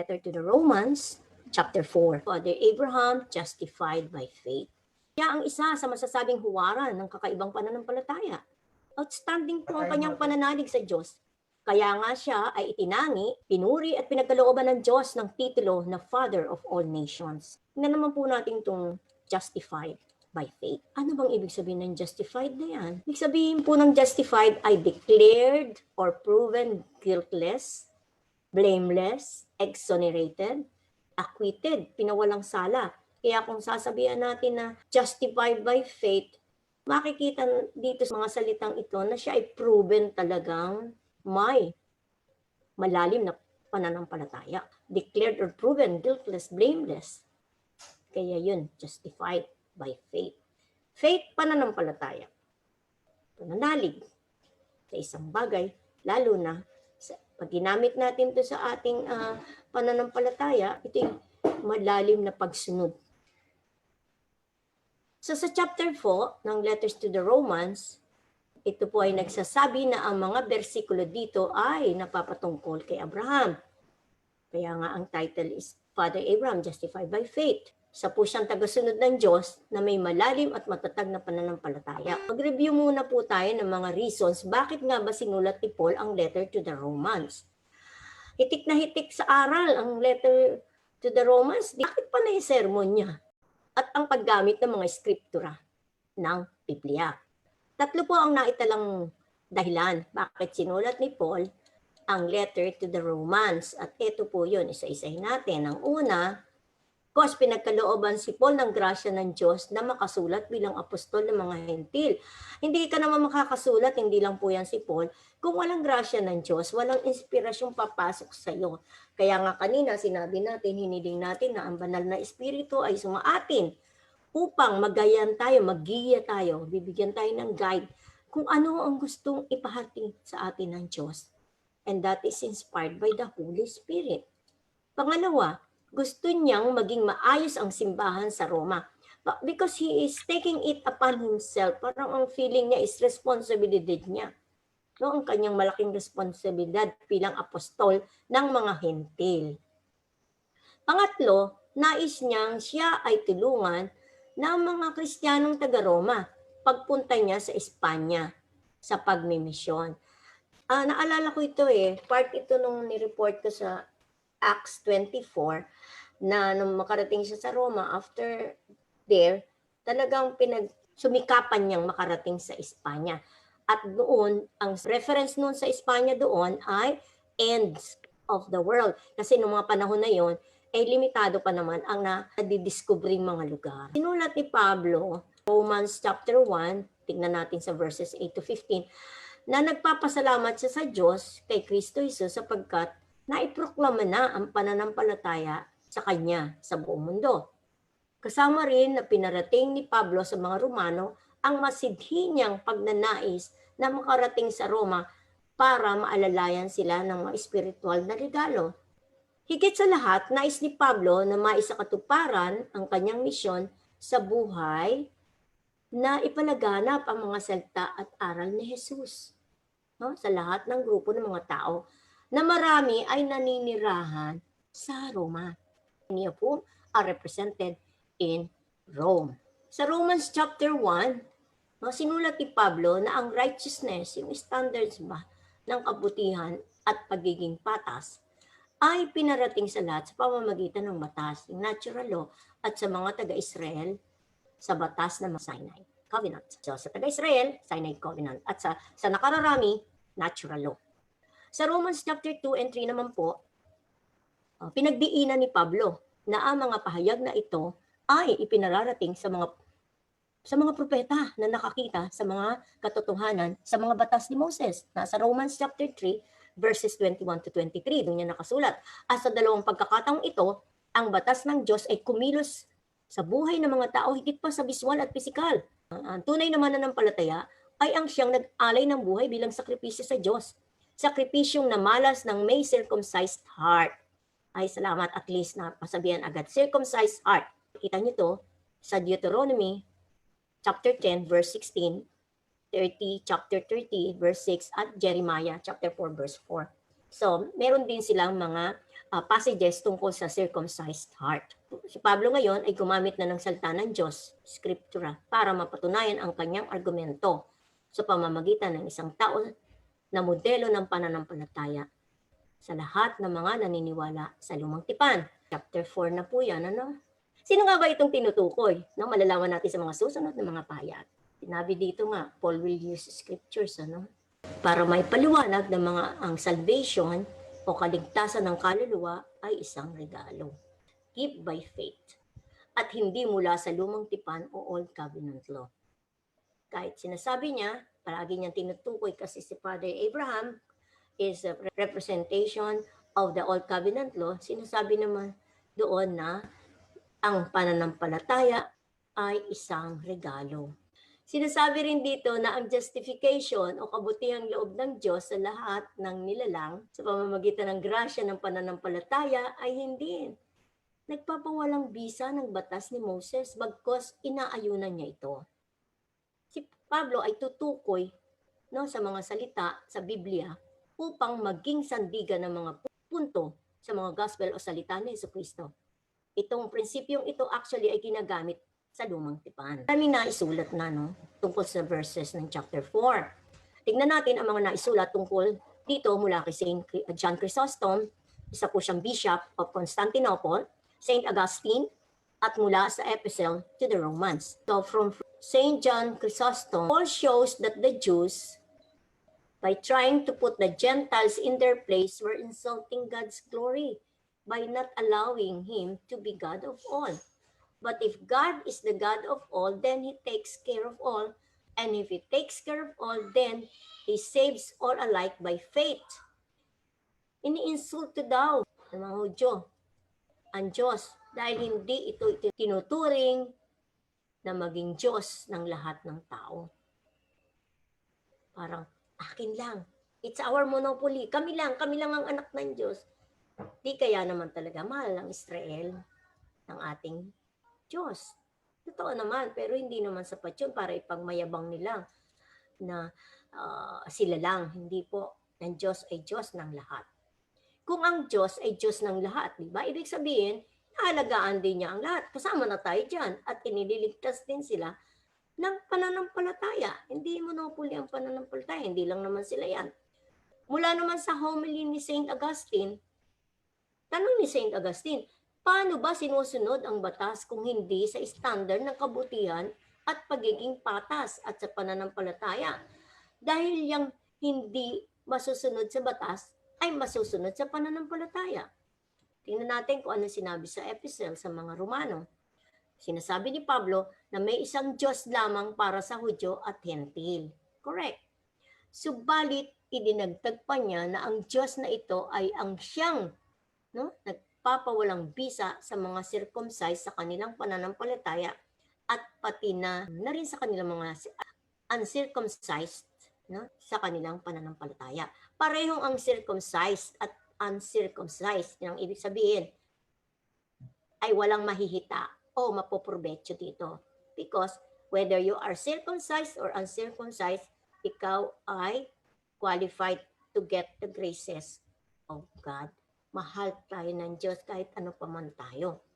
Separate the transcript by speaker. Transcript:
Speaker 1: Letter to the Romans, chapter 4. Father Abraham justified by faith. Kaya ang isa sa masasabing huwaran ng kakaibang pananampalataya. Outstanding po ang kanyang pananalig sa Diyos. Kaya nga siya ay itinangi, pinuri at pinagkalooban ng Diyos ng titulo na Father of all Nations. Tingnan naman po natin itong justified by faith. Ano bang ibig sabihin ng justified na yan? Ibig sabihin po ng justified ay declared or proven guiltless, blameless, exonerated, acquitted, pinawalang sala. Kaya kung sasabihan natin na justified by faith, makikita dito sa mga salitang ito na siya ay proven talagang may malalim na pananampalataya. Declared or proven guiltless, blameless. Kaya yun, justified by faith. Faith, pananampalataya. Pananalig sa isang bagay, lalo na pag ginamit natin to sa ating ah, pananampalataya, ito yung malalim na pagsunod. So sa chapter 4 ng Letters to the Romans, ito po ay nagsasabi na ang mga bersikulo dito ay napapatungkol kay Abraham. Kaya nga ang title is Father Abraham Justified by Faith. Sa po siyang tagasunod ng Diyos na may malalim at matatag na pananampalataya. Mag-review muna po tayo ng mga reasons bakit nga ba sinulat ni Paul ang letter to the Romans. Hitik na hitik sa aral ang letter to the Romans. Bakit pa na yung sermon niya? At ang paggamit ng mga skriptura ng Biblia. Tatlo po ang naitalang dahilan bakit sinulat ni Paul ang letter to the Romans. At ito po yun, isa-isahin natin. Ang una, Cause pinagkalooban si Paul ng grasya ng Diyos na makasulat bilang apostol ng mga hentil. Hindi ka naman makakasulat, hindi lang po yan si Paul, kung walang grasya ng Diyos, walang inspirasyong papasok sa iyo. Kaya nga kanina sinabi natin, hiniling natin na ang banal na espiritu ay sumaatin upang magayan tayo, magiya tayo, bibigyan tayo ng guide kung ano ang gustong ipahating sa atin ng Diyos. And that is inspired by the Holy Spirit. Pangalawa, gusto niyang maging maayos ang simbahan sa Roma. But because he is taking it upon himself, parang ang feeling niya is responsibility niya. No, ang kanyang malaking responsibilidad bilang apostol ng mga hentil. Pangatlo, nais niyang siya ay tulungan ng mga Kristiyanong taga-Roma pagpunta niya sa Espanya sa pagmimisyon. Ah, naalala ko ito eh, part ito nung ni-report ko sa Acts 24 na nung makarating siya sa Roma after there, talagang pinag sumikapan niyang makarating sa Espanya. At doon, ang reference noon sa Espanya doon ay ends of the world. Kasi noong mga panahon na yon, eh limitado pa naman ang nadidiscovering mga lugar. Sinulat ni Pablo, Romans chapter 1, tignan natin sa verses 8 to 15, na nagpapasalamat siya sa Diyos kay Kristo Jesus sapagkat naiproklama na ang pananampalataya sa Kanya sa buong mundo. Kasama rin na pinarating ni Pablo sa mga Romano ang masidhi niyang pagnanais na makarating sa Roma para maalalayan sila ng mga espiritual na regalo. Higit sa lahat, nais ni Pablo na maisakatuparan ang kanyang misyon sa buhay na ipalaganap ang mga salita at aral ni Jesus no? sa lahat ng grupo ng mga tao na marami ay naninirahan sa Roma. Niya po are represented in Rome. Sa Romans chapter 1, no, sinulat ni Pablo na ang righteousness, yung standards ba ng kabutihan at pagiging patas, ay pinarating sa lahat sa pamamagitan ng batas, yung natural law, at sa mga taga-Israel sa batas ng Sinai Covenant. So sa taga-Israel, Sinai Covenant. At sa, sa nakararami, natural law. Sa Romans chapter 2 and 3 naman po, uh, pinagdiinan ni Pablo na ang mga pahayag na ito ay ipinararating sa mga sa mga propeta na nakakita sa mga katotohanan sa mga batas ni Moses. Nasa Romans chapter 3 verses 21 to 23, doon niya nakasulat. At sa dalawang pagkakataong ito, ang batas ng Diyos ay kumilos sa buhay ng mga tao higit pa sa biswal at pisikal. Ang tunay naman na ng palataya ay ang siyang nag-alay ng buhay bilang sakripisyo sa Diyos. Sakripisyong namalas ng may circumcised heart. Ay salamat at least na pasabihan agad. Circumcised heart. Kita niyo to sa Deuteronomy chapter 10 verse 16, 30 chapter 30 verse 6 at Jeremiah chapter 4 verse 4. So, meron din silang mga uh, passages tungkol sa circumcised heart. Si Pablo ngayon ay gumamit na ng salita ng Diyos, scriptura, para mapatunayan ang kanyang argumento sa pamamagitan ng isang tao na modelo ng pananampalataya sa lahat ng mga naniniwala sa lumang tipan. Chapter 4 na po yan, ano? Sino nga ba itong tinutukoy? No, malalaman natin sa mga susunod na mga payat. Sinabi dito nga, Paul will use scriptures, ano? Para may paliwanag ng mga ang salvation o kaligtasan ng kaluluwa ay isang regalo. Gift by faith. At hindi mula sa lumang tipan o old covenant law. Kahit sinasabi niya, palagi niyang tinutukoy kasi si Father Abraham is a representation of the old covenant law, sinasabi naman doon na ang pananampalataya ay isang regalo. Sinasabi rin dito na ang justification o kabutihang loob ng Diyos sa lahat ng nilalang sa pamamagitan ng grasya ng pananampalataya ay hindi nagpapawalang bisa ng batas ni Moses bagkos inaayunan niya ito. Si Pablo ay tutukoy no, sa mga salita sa Biblia upang maging sandigan ng mga punto sa mga gospel o salita ni Yesu Kristo. Itong prinsipyong ito actually ay ginagamit sa lumang tipan. Kami na isulat na no, tungkol sa verses ng chapter 4. Tingnan natin ang mga naisulat tungkol dito mula kay St. John Chrysostom, isa po siyang bishop of Constantinople, St. Augustine, at mula sa epistle to the Romans. So from St. John Chrysostom, Paul shows that the Jews, by trying to put the Gentiles in their place, were insulting God's glory by not allowing him to be God of all. But if God is the God of all, then He takes care of all. And if He takes care of all, then He saves all alike by faith. Iniinsulto daw ng mga Hudyo ang Diyos dahil hindi ito tinuturing na maging Diyos ng lahat ng tao. Parang, akin lang. It's our monopoly. Kami lang, kami lang ang anak ng Diyos. Di kaya naman talaga mahal ang Israel ng ating Diyos. Totoo naman, pero hindi naman sapat yun para ipagmayabang nila na uh, sila lang. Hindi po, ang Diyos ay Diyos ng lahat. Kung ang Diyos ay Diyos ng lahat, di ba? Ibig sabihin, naalagaan din niya ang lahat. Kasama na tayo dyan at inililigtas din sila ng pananampalataya. Hindi monopoly ang pananampalataya. Hindi lang naman sila yan. Mula naman sa homily ni St. Augustine, tanong ni St. Augustine, paano ba sinusunod ang batas kung hindi sa standard ng kabutihan at pagiging patas at sa pananampalataya? Dahil yung hindi masusunod sa batas ay masusunod sa pananampalataya. Tingnan natin kung ano sinabi sa epistle sa mga Romano. Sinasabi ni Pablo na may isang Diyos lamang para sa Hudyo at Hentil. Correct. Subalit, idinagtag pa niya na ang Diyos na ito ay ang siyang no, nagpapawalang bisa sa mga circumcised sa kanilang pananampalataya at pati na, na rin sa kanilang mga uncircumcised no, sa kanilang pananampalataya. Parehong ang circumcised at uncircumcised. Yung ibig sabihin ay walang mahihita o mapoprobecho dito. Because whether you are circumcised or uncircumcised, ikaw ay qualified to get the graces of God. Mahal tayo ng Diyos kahit ano pa man tayo.